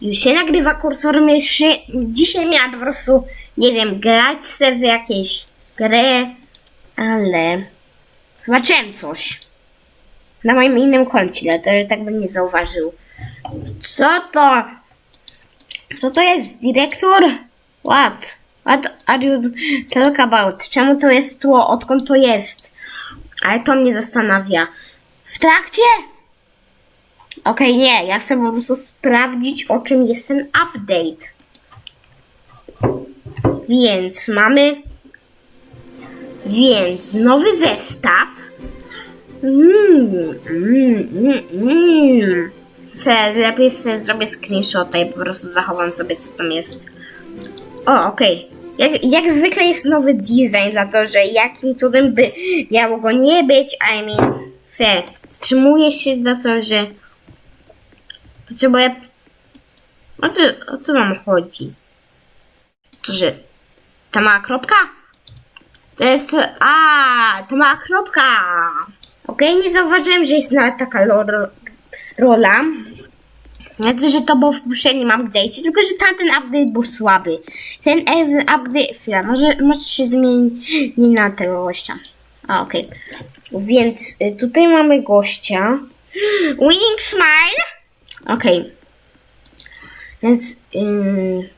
Już się nagrywa kursor myszy. Dzisiaj miałam po prostu, nie wiem, grać sobie w jakieś gry, ale zobaczyłem coś na moim innym koncie, dlatego że tak bym nie zauważył. Co to? Co to jest? Dyrektor? What? What are you talk about? Czemu to jest tło? Odkąd to jest? Ale to mnie zastanawia. W trakcie? Okej, nie, ja chcę po prostu sprawdzić, o czym jest ten update. Więc mamy. Więc nowy zestaw. Mmm, mmm, mmm, mmm. Lepiej sobie zrobię screenshota i po prostu zachowam sobie, co tam jest. O, okej. Jak, jak zwykle jest nowy design, dlatego że jakim cudem by miało go nie być, I mean, fe, wstrzymuję się dlatego, że potrzebuję... O co, o co wam chodzi? To, że ta mała kropka? To jest... A, ta mała kropka! Okej, nie zauważyłem, że jest nawet taka rola. Znaczy, że to było w poprzednim update'cie, tylko że tamten update był słaby. Ten update... Chwila, może, może się zmieni na tego gościa. A, okej. Więc y, tutaj mamy gościa. Winning Smile. Okej. Więc ym,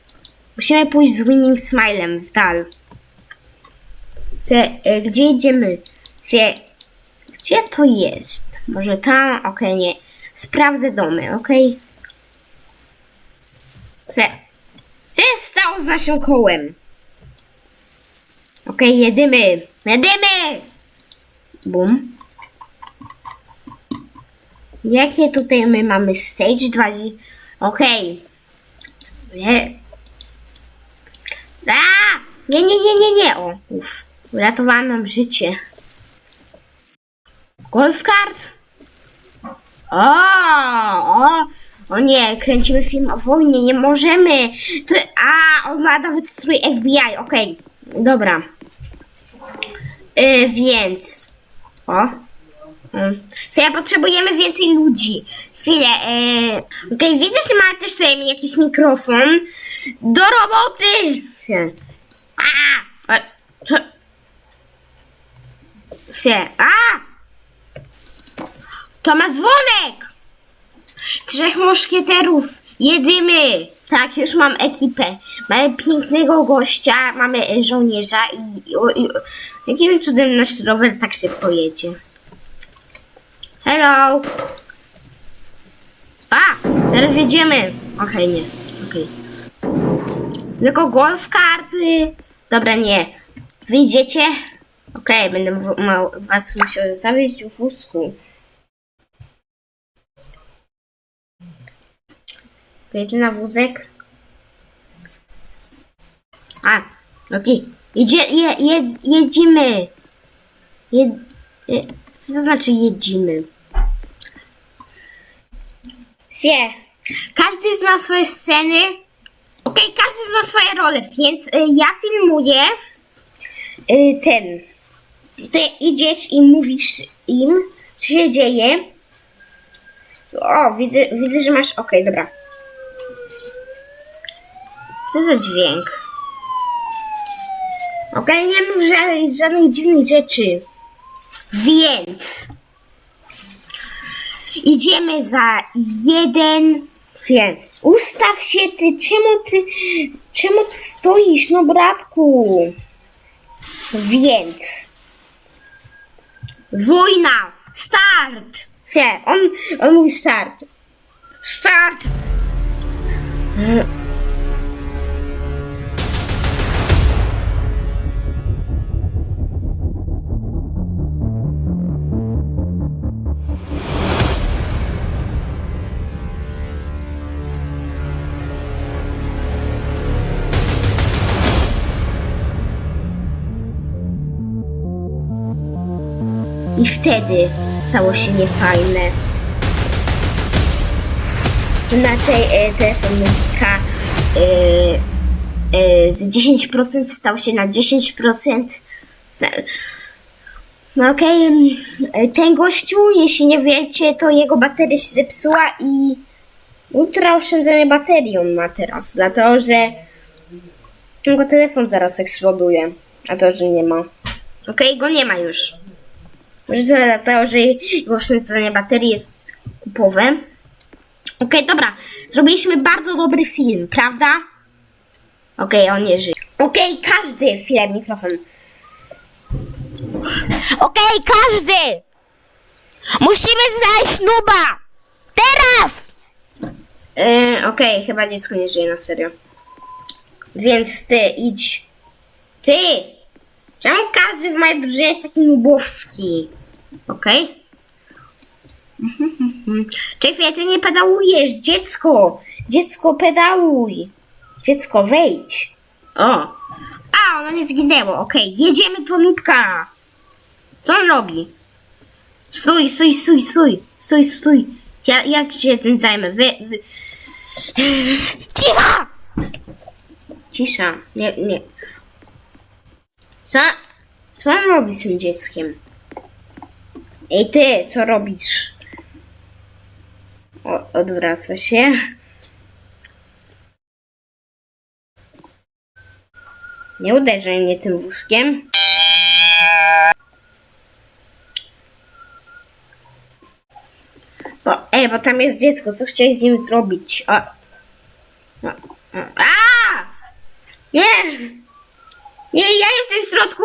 musimy pójść z Winning Smilem w dal. Wie, y, gdzie idziemy? Wie, gdzie to jest? Może tam? Okej, nie. Sprawdzę domy, okej? Wie, co się stało z naszym kołem? Okej, jedymy. Jedymy! Bum. Jakie tutaj my mamy stage 2? Okej. Nie. A! Nie, nie, nie, nie, nie. O, uff. Uratowałam nam życie. Golf kart? O, o, o nie, kręcimy film o wojnie, nie możemy. To, a, on ma nawet strój FBI, okej, dobra. Y, więc, o. Chwilę, potrzebujemy więcej ludzi. Chwilę, e... okej, widzę, że ma też tutaj jakiś mikrofon. Do roboty! Chwilę. A! Chwilę, a! To ma dzwonek! Trzech muszkieterów, jedymy! Tak, już mam ekipę. Mamy pięknego gościa, mamy e, żołnierza i, i o, jakim cudem nasz rower tak szybko jedzie. Hello! A! Teraz jedziemy! Okej, nie. Okej. Tylko golf karty. Dobra, nie. Wyjdziecie? Okej, będę w- ma, was musiał zawieźć w wózku. Tu na wózek. A, okej. Jedzie, je, je, jedziemy. Jed, je, co to znaczy jedziemy? Wie, każdy zna swoje sceny. Okej, każdy zna swoje role, więc y, ja filmuję y, ten. Ty idziesz i mówisz im, co się dzieje. O, widzę, widzę że masz. Okej, dobra. Co za dźwięk? Okej, nie mów ża- żadnych dziwnych rzeczy. Więc idziemy za jeden. Chwilę. Ustaw się ty, czemu ty, czemu ty stoisz, no bratku? Więc wojna, start. Chwilę, on, on mówi start. Start. I wtedy stało się niefajne. Inaczej e, telefon Monika e, e, z 10% stał się na 10%. Za- No okej, e, ten gościu, jeśli nie wiecie, to jego bateria się zepsuła i Ultra oszczędzanie baterii on ma teraz, dlatego że jego telefon zaraz eksploduje, a to, że nie ma. Okej, go nie ma już. To dlatego, że jego oszczędzanie baterii jest kupowe. Okej, dobra. Zrobiliśmy bardzo dobry film, prawda? Okej, on nie żyje. Okej, każdy film, mikrofon. Okej, każdy! Musimy znaleźć nuba! Teraz! Yy, Okej, chyba dziecko nie żyje na serio. Więc ty idź. Ty! Czemu każdy w mojej drużynie jest taki nubowski? Okej? Mhm. Czekaj, ty nie pedałujesz, dziecko! Dziecko, pedałuj! Dziecko, wejdź! O! A, ono nie zginęło, okej, jedziemy po! Co on robi? Stój, stój, stój, stój, stój, stój. Ja, ja się tym zajmę. Wy, wy, Cicho! Cisza. Nie, nie. Co? Co on robi z tym dzieckiem? Ej ty, co robisz? O, odwraca się. Nie uderzaj mnie tym wózkiem. Bo, ej, bo tam jest dziecko, co chciałeś z nim zrobić? O. O, o. A! Nie! Nie, ja jestem w środku!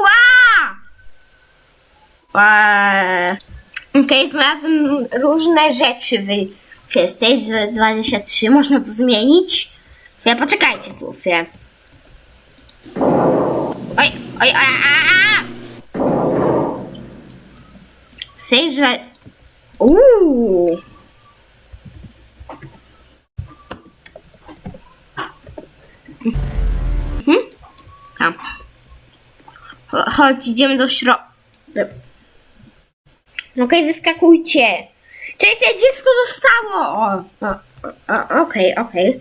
A! Eee. Okej, znalazłem różne rzeczy w Stage 23. Można to zmienić? Chwilę, poczekajcie tu, chwilę. Oj, oj, oj, a, a! Stage... dwa- Uuu! Tam. Cho- Chodź, idziemy do środka. Okej, wyskakujcie. Czekaj, dziecko zostało. O, okej, okej.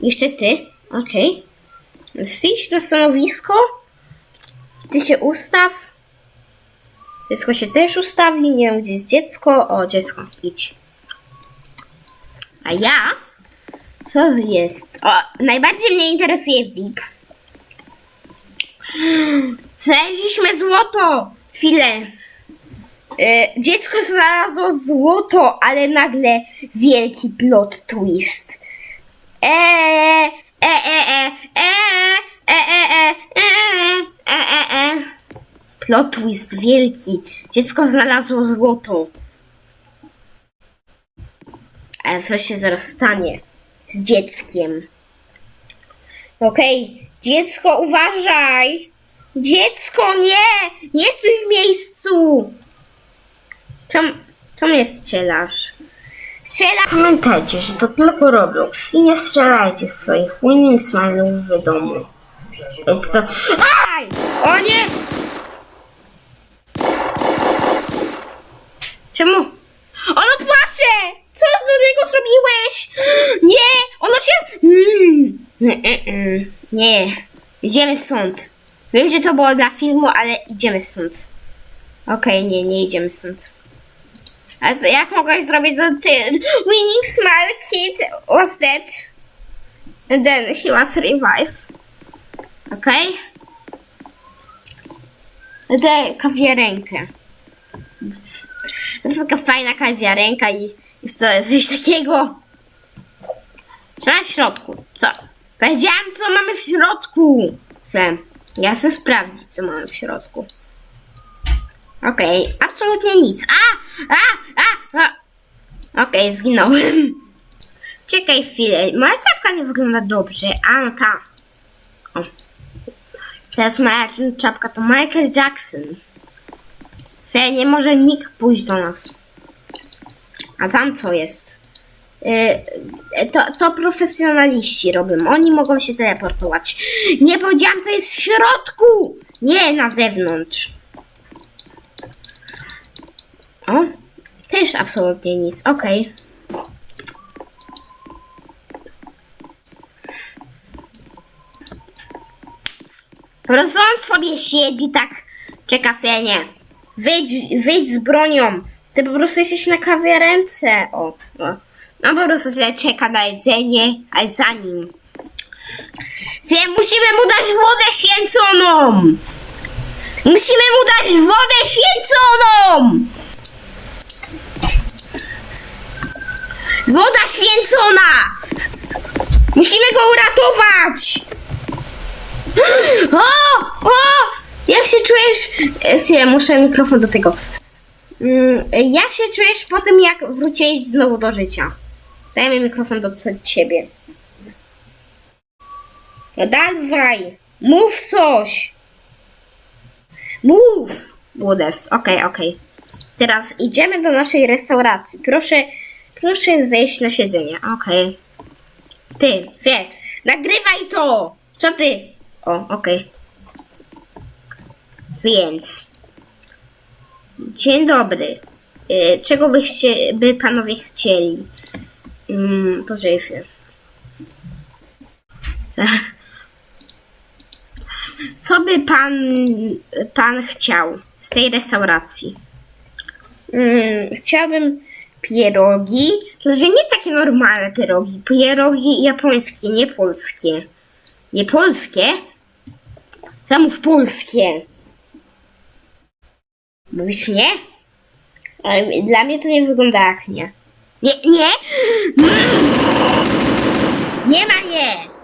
Jeszcze ty. Okej. Iść na stanowisko? Ty się ustaw. Dziecko się też ustawi. Nie wiem, gdzie jest dziecko. O, dziecko, idź. A ja? Co jest? O, najbardziej mnie interesuje VIP. Znaleźliśmy złoto! Chwilę. E, dziecko znalazło złoto, ale nagle wielki plot twist. Eee, e, e, e, e, e, e, e, e, e, e, e. Plot twist wielki. Dziecko znalazło złoto. Ale co się zaraz stanie z dzieckiem? Okej, dziecko, uważaj! Dziecko, nie! Nie stój w miejscu! Czemu, czemu nie strzelasz? Strzela! Pamiętajcie, że to tylko Roblox i nie strzelajcie swoich winning smile'ów w domu. Więc to... Aj! O nie! Czemu? Ono płacze! Co do niego zrobiłeś? Nie! Ono się... Mm. Nie. Idziemy stąd. Wiem, że to było dla filmu, ale idziemy stąd. Okej, nie, nie idziemy stąd. A co, jak mogłeś zrobić to ty? Winning Smile Kid was dead. And then he was revived. Okej? Daj kawiarenkę. To jest taka fajna kawiarenka i jest to coś takiego. Co ma w środku? Co? Powiedziałam, co mamy w środku. Fem. Ja chcę sprawdzić, co mamy w środku. Okej, absolutnie nic. A! A! A! a. Okej, zginąłem. Czekaj chwilę. Moja czapka nie wygląda dobrze. A, no ta. O. Teraz moja czapka to Michael Jackson. Chwilę, nie może nikt pójść do nas. A tam co jest? Y, to, to profesjonaliści robią. Oni mogą się teleportować. Nie powiedziałam, co jest w środku! Nie na zewnątrz. O, też absolutnie nic. Okej. Po prostu on sobie siedzi tak, czeka fenie. Wyjdź, wyjdź z bronią. Ty po prostu jesteś na kawiarence. O, o. On po prostu sobie czeka na jedzenie, a za nim. Wiem, musimy mu dać wodę święconą! Musimy mu dać wodę święconą! Woda święcona! Musimy go uratować! O! O! Jak się czujesz? E, Chwilę, muszę mikrofon do tego. Mm, Jak się czujesz po tym, jak wróciłeś znowu do życia? Dajmy mikrofon do ciebie. No dawaj! Mów coś! Mów! Budes, okej, okej. Teraz idziemy do naszej restauracji. Proszę, proszę wejść na siedzenie. Okej. Ty, wie, nagrywaj to! Co ty? O, okej. Więc. Dzień dobry. E, Czego byście, by panowie chcieli? Mm, poczekaj chwilę. Co by pan, pan chciał z tej restauracji? Mm, chciałbym pierogi, tylko że nie takie normalne pierogi. Pierogi japońskie, nie polskie. Nie polskie? Zamów polskie. Mówisz nie? Ale dla mnie to nie wygląda jak nie. Nie, nie! Nie ma nie!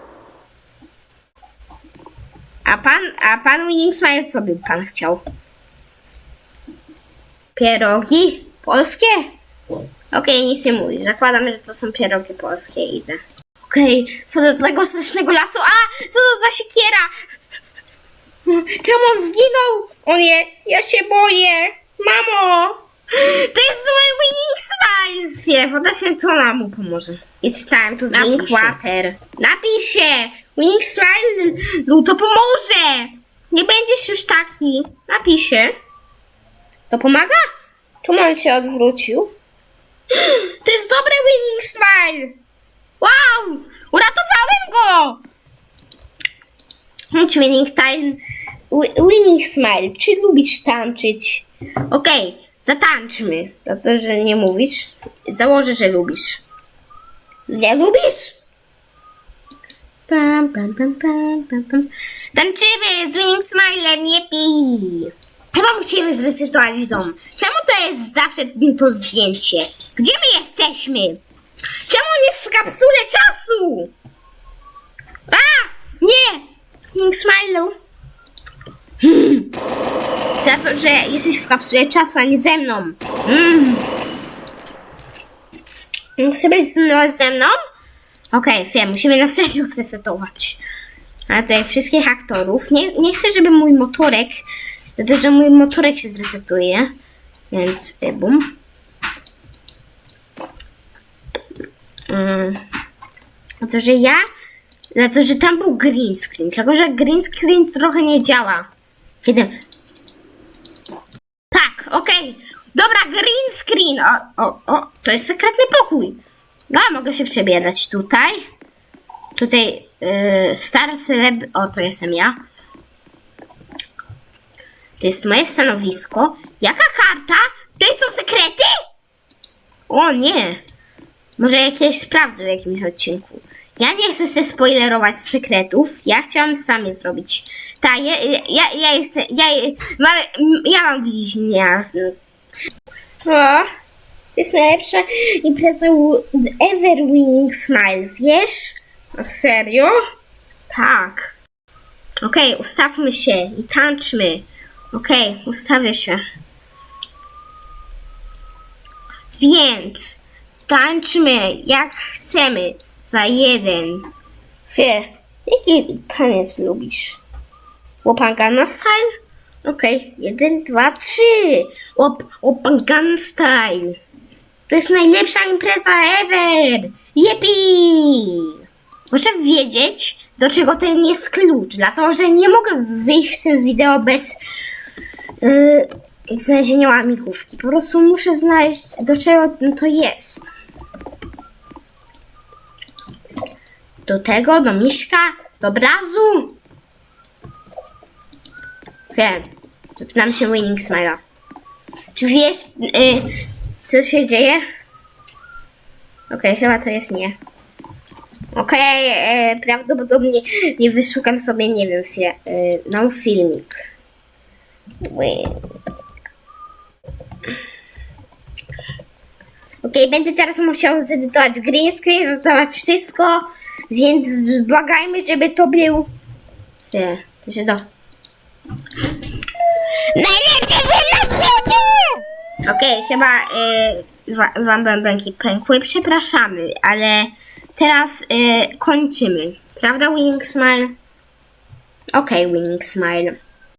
A pan, a pan Winning Smile co by pan chciał? Pierogi? Polskie? Okej, nic nie mówisz. Zakładam, że to są pierogi polskie. Idę. Okej, wchodzę do tego strasznego lasu. A! Co to za siekiera? Czemu on zginął? O nie, ja się boję. Mamo! To jest mój winning smile! Wie, woda święcona mu pomoże. It's time to drink Napij się. water. Napij się! Winning smile no, to pomoże! Nie będziesz już taki. Napij się. To pomaga? Czemu on się odwrócił? Winning smile! Wow! Uratowałem go! Chodź, winning time. Wi- Winning smile. Czy lubisz tańczyć? Okej, zatańczmy. Za to, że nie mówisz, założę, że lubisz. Nie lubisz? Pam, pam, pam, pam, pam, pam. Tańczymy z winning smilem, nie pij. Chyba musimy zresetować dom. Czemu to jest zawsze to zdjęcie? Gdzie my jesteśmy? Czemu on jest w kapsule czasu? A! Nie! Pink Smilu. Hmm. Za to, że jesteś w kapsule czasu, a nie ze mną. Mm. Chcesz być ze mną? Okej, wiem, musimy na serio zresetować. A tutaj wszystkich aktorów. Nie, nie chcę, żeby mój motorek, dlatego że mój motorek się zresetuje. Więc y, bum. Mm. To, że ja to, że tam był green screen. Tylko, że green screen trochę nie działa. Kiedy. Tak, okej. Dobra, green screen. O, o, o, to jest sekretny pokój. No, mogę się przebierać tutaj. Tutaj yy, star celeb. O, to jestem ja. To jest moje stanowisko. Jaka karta? To są sekrety? O nie. Może jakieś sprawdzę w jakimś odcinku. Ja nie chcę się spoilerować sekretów. Ja chciałam sam je zrobić. Tak, ja, ja, ja jestem. Ja, ma, ja mam bliźnia. O, to jest najlepsza impreza ever smile, wiesz? No serio? Tak. Okej, ustawmy się i tańczmy. Okej, ustawię się. Więc tańczmy jak chcemy za jeden. Wie, jaki taniec lubisz? Łopangana style? Okej, jeden, dwa, trzy. Łop, Łopangana style. To jest najlepsza impreza ever. Jepi! Muszę wiedzieć, do czego ten jest klucz, dlatego że nie mogę wyjść z tym wideo bez yy, znalezienia łamigłówki. Po prostu muszę znaleźć, do czego to jest. Do tego, do miśka, do obrazu. Wiem. Zapytam się Winning Smile'a. Czy wiesz, yy, co się dzieje? Okej, chyba to jest nie. Okej, e, prawdopodobnie nie wyszukam sobie, nie wiem, e, no filmik. Okej, będę teraz musiał zedytować green screen, zostawać wszystko, więc błagajmy, żeby to był... Nie, to się do... Najlepszy film na świecie! Okej, chyba y, wa, wam bębenki pękły, przepraszamy, ale teraz y, kończymy. Prawda, Winning Smile? Okej, Winning Smile.